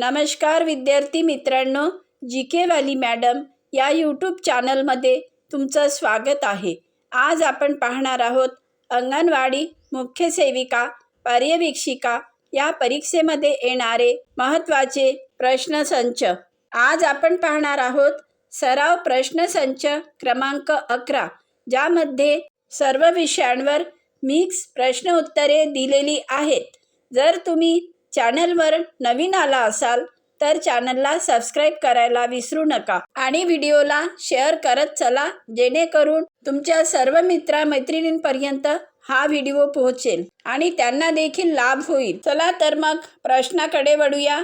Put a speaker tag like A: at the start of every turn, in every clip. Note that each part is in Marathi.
A: नमस्कार विद्यार्थी मित्रांनो जी के वाली मॅडम या यूट्यूब चॅनलमध्ये तुमचं स्वागत आहे. आज आपण पाहणार आहोत अंगणवाडी मुख्य सेविका पर्यवेक्षिका या परीक्षेमध्ये येणारे महत्त्वाचे प्रश्नसंच. आज आपण पाहणार आहोत सराव प्रश्नसंच क्रमांक अकरा ज्यामध्ये सर्व विषयांवर मिक्स प्रश्न उत्तरे दिलेली आहेत. जर तुम्ही चॅनलवर नवीन आला असाल तर चॅनलला सबस्क्राईब करायला विसरू नका आणि व्हिडिओला शेअर करत चला जेणेकरून तुमच्या सर्व मित्रमैत्रिणींपर्यंत हा व्हिडिओ पोहोचेल आणि त्यांना देखील लाभ होईल. चला तर मग प्रश्नाकडे वळूया.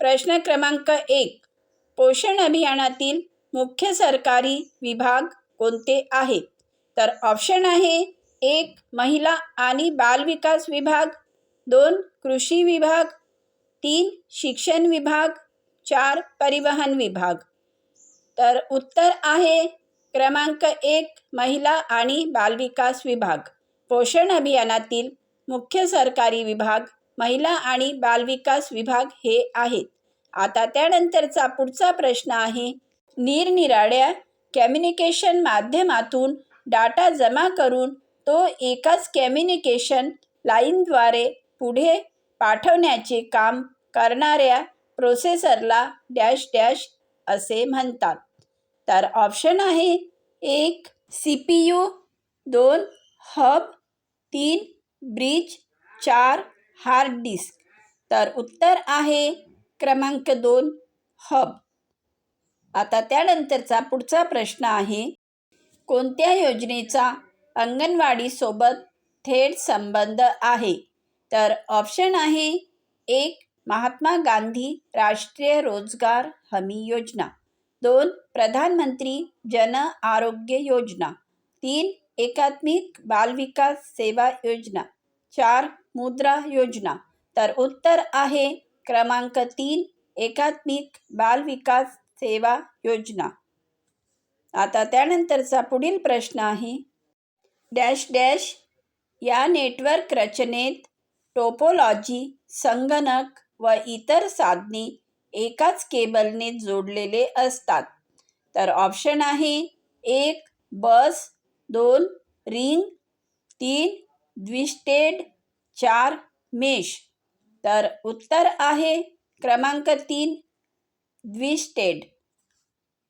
A: प्रश्न क्रमांक एक. पोषण अभियानातील मुख्य सरकारी विभाग कोणते आहेत? तर ऑप्शन आहे एक महिला आणि बालविकास विभाग दोन कृषी विभाग. तीन शिक्षण विभाग. चार परिवहन विभाग. तर उत्तर आहे क्रमांक एक महिला आणि बालविकास विभाग. पोषण अभियानातील मुख्य सरकारी विभाग महिला आणि बालविकास विभाग हे आहेत. आता त्यानंतरचा पुढचा प्रश्न आहे निरनिराळ्या कम्युनिकेशन माध्यमातून डाटा जमा करून तो एकाच कम्युनिकेशन लाईनद्वारे पुढे पाठवण्याचे काम करणाऱ्या प्रोसेसरला डॅश डॅश असे म्हणतात. तर ऑप्शन आहे एक सी पी यू दोन हब तीन ब्रिज चार हार्ड डिस्क. तर उत्तर आहे क्रमांक दोन हब. आता त्यानंतरचा पुढचा प्रश्न आहे कोणत्या योजनेचा अंगणवाडीसोबत थेट संबंध आहे? तर ऑप्शन आहे एक महात्मा गांधी राष्ट्रीय रोजगार हमी योजना. दोन प्रधानमंत्री जन आरोग्य योजना. तीन एकात्मिक बालविकास सेवा योजना. चार मुद्रा योजना. तर उत्तर आहे क्रमांक तीन एकात्मिक बालविकास सेवा योजना. आता त्यानंतरचा पुढील प्रश्न आहे. डॅश डॅश या नेटवर्क रचनेत टोपोलॉजी संगणक व इतर साधने एकाच केबलने जोडलेले असतात. तर ऑप्शन आहे एक बस दोन रिंग तीन द्विस्टेड चार मेश. तर उत्तर आहे क्रमांक तीन द्विस्टेड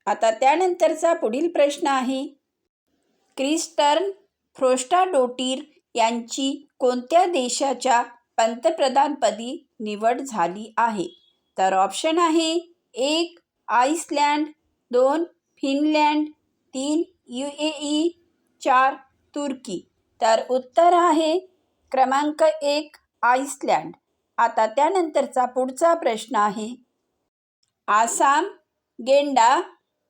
A: आता त्यानंतरचा पुढील प्रश्न आहे क्रिस्टर्न फ्रोस्टाडोटीर यांची कोणत्या देशाच्या पंतप्रधानपदी निवड झाली आहे. तर ऑप्शन आहे एक आईसलँड दोन फिनलँड तीन यू ए ई चार तुर्की. तर उत्तर आहे क्रमांक एक आईसलँड आता त्यानंतरचा पुढचा प्रश्न आहे. आसाम गेंडा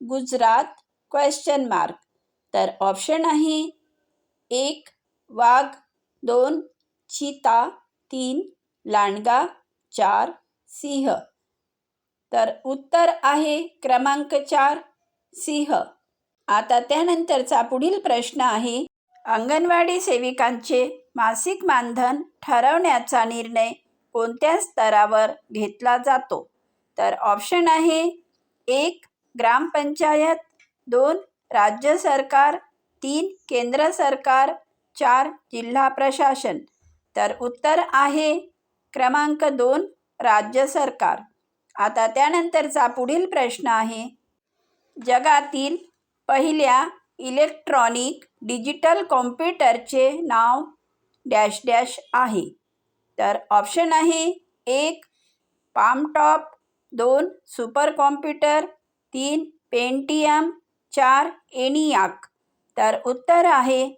A: गुजरात क्वेश्चन मार्क तर ऑप्शन आहे एक वाघ दोन चिता तीन लांडगा चार सिंह. तर उत्तर आहे क्रमांक चार सिंह. आता त्यानंतरचा पुढील प्रश्न आहे अंगणवाडी सेविकांचे मासिक मानधन ठरवण्याचा निर्णय कोणत्या स्तरावर घेतला जातो? तर ऑप्शन आहे एक ग्रामपंचायत दोन राज्य सरकार तीन केंद्र सरकार चार जिल्हा प्रशासन. तर उत्तर आहे क्रमांक दोन राज्य सरकार. आता त्यानंतरचा पुढील प्रश्न आहे जगातील पहिल्या इलेक्ट्रॉनिक डिजिटल कॉम्प्युटरचे नाव डॅश डॅश आहे. तर ऑप्शन आहे एक पामटॉप दोन सुपर कॉम्प्युटर तीन पेंटियम चार एनियाक. तर उत्तर आहे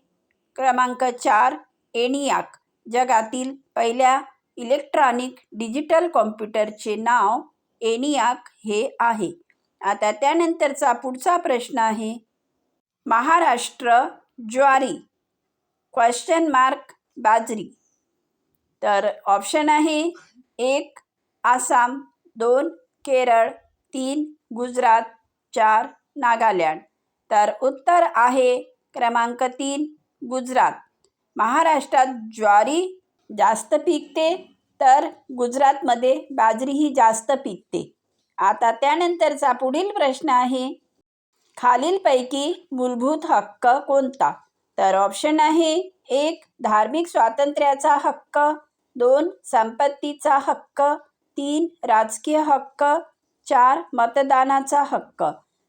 A: क्रमांक चार एनियाक. जगातील पहिल्या इलेक्ट्रॉनिक डिजिटल कॉम्प्युटरचे नाव एनियाक हे आहे. आता त्यानंतरचा पुढचा प्रश्न आहे महाराष्ट्र ज्वारी क्वेश्चन मार्क बाजरी. तर ऑप्शन आहे एक आसाम दोन केरळ तीन गुजरात चार नागालँड. तर उत्तर आहे क्रमांक तीन गुजरात. महाराष्ट्रात ज्वारी जास्त पिकते तर गुजरातमध्ये बाजरीही जास्त पिकते. आता त्यानंतरचा पुढील प्रश्न आहे खालीलपैकी मूलभूत हक्क कोणता? तर ऑप्शन आहे एक धार्मिक स्वातंत्र्याचा हक्क दोन संपत्तीचा हक्क तीन राजकीय हक्क चार मतदानाचा हक्क.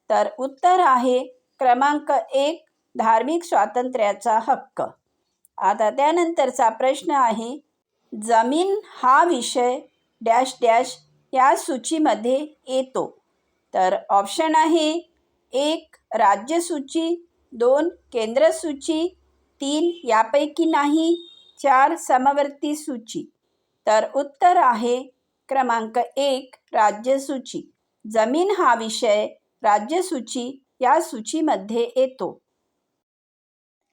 A: तर उत्तर आहे क्रमांक एक धार्मिक स्वातंत्र्याचा हक्क. आता त्यानंतरचा प्रश्न आहे जमीन हा विषय डॅश डॅश या सूचीमध्ये येतो. तर ऑप्शन आहे एक राज्यसूची दोन केंद्रसूची तीन यापैकी नाही चार समवर्ती सूची. तर उत्तर आहे क्रमांक एक राज्यसूची जमीन हा विषय राज्यसूची या सूचीमध्ये येतो.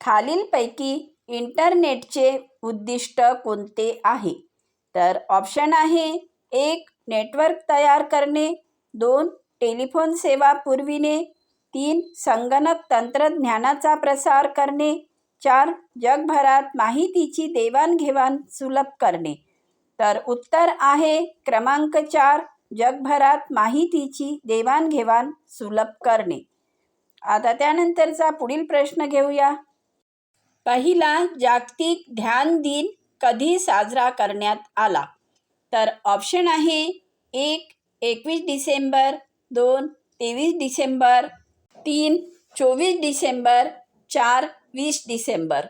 A: खालीलपैकी इंटरनेटचे उद्दिष्ट कोणते आहे? तर ऑप्शन आहे एक नेटवर्क तयार करणे दोन टेलिफोन सेवा पुरविणे तीन संगणक तंत्रज्ञानाचा प्रसार करणे चार जगभरात माहितीची देवाणघेवाण सुलभ करणे. तर उत्तर आहे क्रमांक चार जगभरात माहितीची देवाणघेवाण सुलभ करणे. आता त्यानंतरचा पुढील प्रश्न घेऊया. पहिला जागतिक ध्यान दिन कधी साजरा करण्यात आला? तर ऑप्शन आहे एक एकवीस डिसेंबर दोन तेवीस डिसेंबर तीन चोवीस डिसेंबर चार वीस डिसेंबर.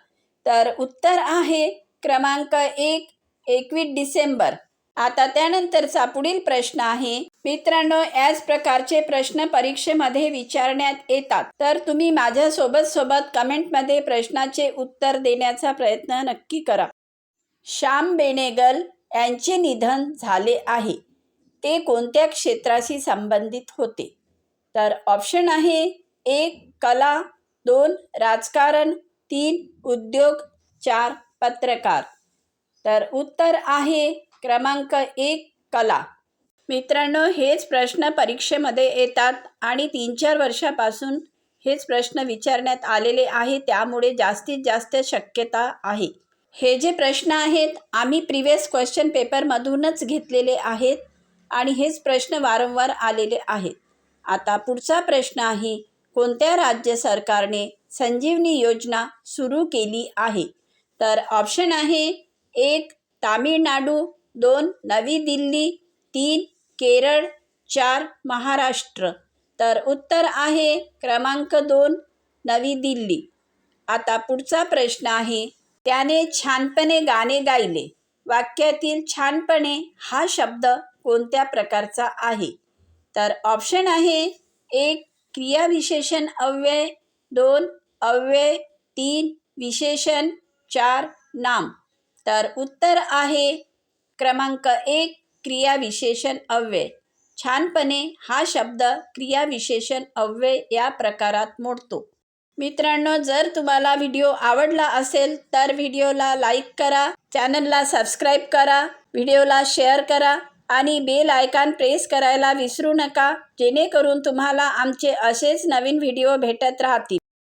A: तर उत्तर आहे क्रमांक एक एकवीस डिसेंबर. आता त्यानंतरचा पुढील प्रश्न आहे. मित्रांनो याच प्रकारचे प्रश्न परीक्षेमध्ये विचारण्यात येतात. तर तुम्ही माझ्यासोबत सोबत कमेंटमध्ये प्रश्नाचे उत्तर देण्याचा प्रयत्न नक्की करा. श्याम बेनेगल यांचे निधन झाले आहे. ते कोणत्या क्षेत्राशी संबंधित होते? तर ऑप्शन आहे एक कला दोन राजकारण तीन उद्योग चार पत्रकार. तर उत्तर आहे क्रमांक एक कला. मित्रांनो हेच प्रश्न परीक्षेमध्ये येतात आणि तीन चार वर्षापासून हेच प्रश्न विचारण्यात आलेले आहे त्यामुळे जास्तीत जास्त शक्यता आहे. हे जे प्रश्न आहेत आम्ही प्रिवियस क्वेश्चन पेपरमधूनच घेतलेले आहेत आणि हेच प्रश्न वारंवार आलेले आहेत. आता पुढचा प्रश्न आहे कोणत्या राज्य सरकारने संजीवनी योजना सुरू केली आहे? तर ऑप्शन आहे एक तामिळनाडू दोन नवी दिल्ली तीन केरळ चार महाराष्ट्र. तर उत्तर आहे क्रमांक दोन नवी दिल्ली. आता पुढचा प्रश्न आहे त्याने छानपणे गाणे गायले. वाक्यातील छानपणे हा शब्द कोणत्या प्रकारचा आहे? तर ऑप्शन आहे एक क्रियाविशेषण अव्यय दोन अव्यय तीन विशेषण चार नाम. तर उत्तर आहे क्रमांक एक क्रियाविशेषण अव्यय. छानपणे हा शब्द क्रियाविशेषण अव्यय या प्रकारात मोडतो. मित्रांनो जर तुम्हाला व्हिडिओ आवडला असेल तर व्हिडिओला लाईक करा चॅनलला सबस्क्राईब करा व्हिडिओला शेअर करा आणि बेल आयकॉन प्रेस करायला विसरू नका जेणेकरून तुम्हाला आमचे असेच नवीन व्हिडिओ भेटत राहतील.